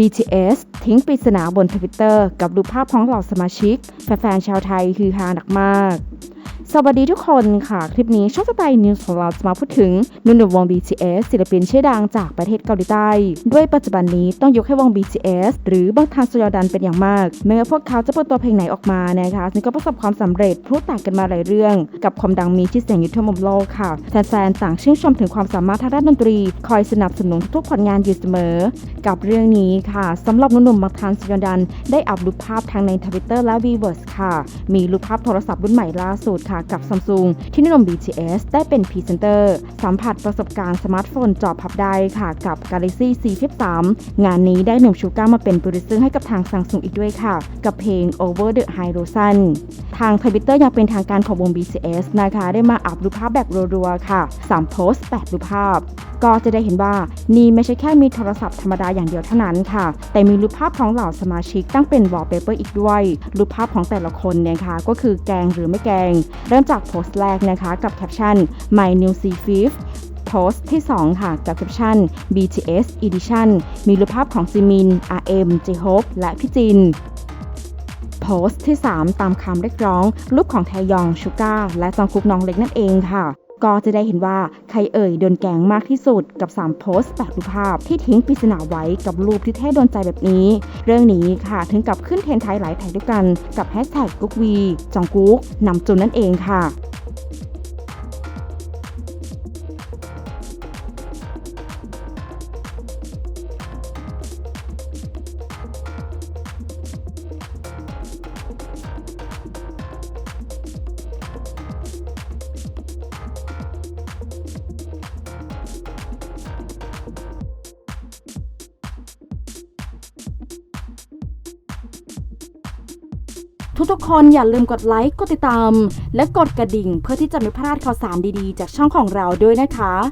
BTS ทิ้งปริศนาบนทวิตเตอร์กับรูปภาพของเหล่าสมาชิก แฟนๆชาวไทยฮือฮาหนักมาก สวัสดีทุกคนค่ะ คลิปนี้ช่องสไตล์นิวส์ของเราจะมาพูดถึงนุ่มๆวง BTS ศิลปินชื่อดังจากประเทศเกาหลีใต้ ด้วยปัจจุบันนี้ต้องยกให้วง BTS หรือบางทันสยอดันเป็นอย่างมากแม้ว่าพวกเขาจะเปิดตัวเพลงไหนออกมานะคะซึ่งก็ประสบความสำเร็จพลุแตกกันมาหลายเรื่อง กับความดังมีชื่อเสียงอยู่ทั่วมุมโลกค่ะแฟนๆต่างชื่นชมถึงความสามารถทางด้านดนตรี คอยสนับสนุนทุกผลงานอยู่เสมอ กับเรื่องนี้ค่ะสำหรับนุ่มๆบางทันสยอดัน ได้อัพรูปภาพทั้งในทวิตเตอร์และ Weverse ค่ะ มีรูปภาพโทรศัพท์รุ่นใหม่ล่าสุดค่ะกับ Samsung ที่นุ่ม BTS ได้เป็นพรีเซนเตอร์สัมผัสประสบการณ์สมาร์ทโฟนจอพับได้ค่ะกับ Galaxy C Flip 3งานนี้ได้หนุ่มชูก้ามาเป็นโปรดิวเซอร์ให้กับทาง Samsung อีกด้วยค่ะ กับเพลง Over the Horizon ทางทวิตเตอร์ยังเป็นทางการของวง BTS นะคะได้มาอัพรูปภาพแบบรัวๆค่ะ3โพสต์8รูปภาพ ก็จะได้เห็นว่านี่ไม่ใช่แค่มีโทรศัพท์ธรรมดาอย่างเดียวเท่านั้นค่ะ แต่มีรูปภาพของเหล่าสมาชิกตั้งเป็นวอลเปเปอร์อีกด้วย รูปภาพของแต่ละคนเนะคะก็คือแกงหรือไม่แกงเริ่มจากโพสต์แรกนะคะกับแคปชั่น My New C f i f โพสต์ที่ 2 ค่ะกับแคปชั่น BTS Edition มีรูปภาพของซิมิน RM J-Hope และพี่จินโพสต์ที่ 3 ตามคำเรียกร้องรูปของแทยองชูก้าและจองคุกน้องเล็กนั่นเองค่ะ ก็จะได้เห็นว่าใครเอ่ยโดนแกงมากที่สุดกับ 3 โพสต์8รูปภาพที่ทิ้งปริศนาไว้กับรูปที่เท่โดนใจแบบนี้ เรื่องนี้ค่ะถึงกับขึ้นเทรนด์ไทยหลายแท็กด้วยกันกับแฮชแท็กกุ๊กวีจองกุ๊กนำจุนนั่นเองค่ะ ทุกๆ คนอย่าลืมกดไลค์ กดติดตาม และกดกระดิ่งเพื่อที่จะไม่พลาดข่าวสารดีๆ จากช่องของเราด้วยนะคะ